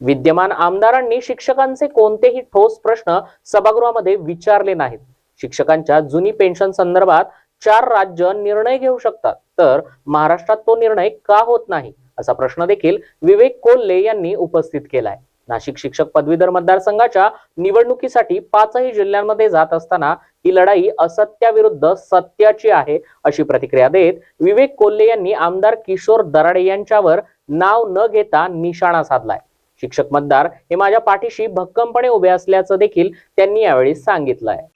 विद्यमान आमदारांनी शिक्षकांचे कोणतेही ठोस प्रश्न सभागृहामध्ये विचारले नाहीत. शिक्षकांच्या जुनी पेन्शन संदर्भात चार राज्य निर्णय घेऊ शकतात तर महाराष्ट्रात तो निर्णय का होत नाही? असा प्रश्न देखील विवेक कोल्हे यांनी उपस्थित केलाय. नाशिक शिक्षक पदवीधर मतदारसंघाच्या निवडणुकीसाठी पाचही जिल्ह्यांमध्ये जात असताना ही लढाई असत्याविरुद्ध सत्याची आहे अशी प्रतिक्रिया देत विवेक कोल्हे यांनी आमदार किशोर दराडे यांच्यावर नाव न घेता निशाणा साधलाय. शिक्षक मतदार हे माझ्या पाठीशी भक्कमपणे उभे असल्याचं देखील त्यांनी यावेळी सांगितलंय.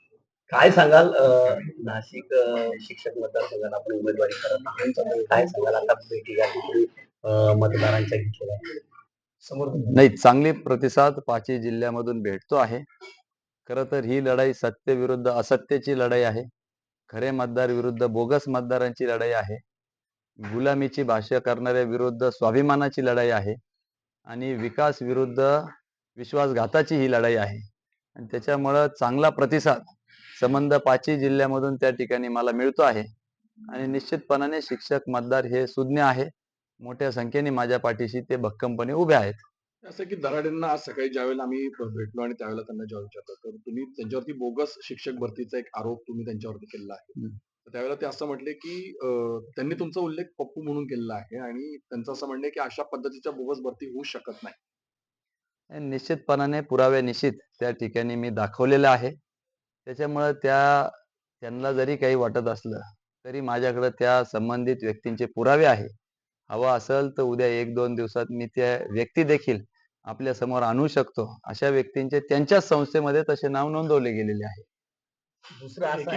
काय सांगाल नाशिक शिक्षक मतदारसंघात आपण उमेदवारी करत आहात? त्यामुळे काय सांगाल आता भेटी मतदारांच्या घेतलेल्या? नाही चांगली प्रतिसाद पाचही जिल्ह्यामधून भेटतो आहे. खरं तर ही लढाई सत्य विरुद्ध असत्याची लढाई आहे. खरे मतदार विरुद्ध बोगस मतदारांची लढाई आहे. गुलामीची भाषा करणाऱ्या विरुद्ध स्वाभिमानाची लढाई आहे. आणि विकास विरुद्ध विश्वासघाताची ही लढाई आहे. आणि त्याच्यामुळं चांगला प्रतिसाद संबंध पाचही जिल्ह्यामधून त्या ठिकाणी मला मिळतो आहे. आणि निश्चितपणाने शिक्षक मतदार हे सुज्ञ आहे. मोठ्या संख्येने माझ्या पाठीशी ते भक्कमपणे उभे आहेत. असं की दराडेंना आज सकाळी ज्यावेळेला आम्ही भेटलो आणि त्यावेळेला त्यांना जेव्हा विचारलं तर तुम्ही त्यांच्यावरती बोगस शिक्षक भरतीचा एक आरोप तुम्ही त्यांच्यावरती केलेला आहे. त्यावेळेला ते असं म्हटले की त्यांनी तुमचा उल्लेख पप्पू म्हणून केलेला आहे आणि त्यांचं असं म्हणणं आहे की अशा पद्धतीच्या बोगस भरती होऊ शकत नाही. आणि निश्चितपणाने पुरावे निश्चित त्या ठिकाणी मी दाखवलेलं आहे. त्याच्यामुळं त्या त्यांना जरी काही वाटत असलं तरी माझ्याकडे त्या संबंधित व्यक्तींचे पुरावे आहे. हवा असेल तर उद्या एक दोन दिवसात मी त्या व्यक्ती देखील आपल्यासमोर आणू शकतो. अशा व्यक्तींचे त्यांच्याच संस्थेमध्ये तसे नाव नोंदवले गेलेले आहे. दुसरं असं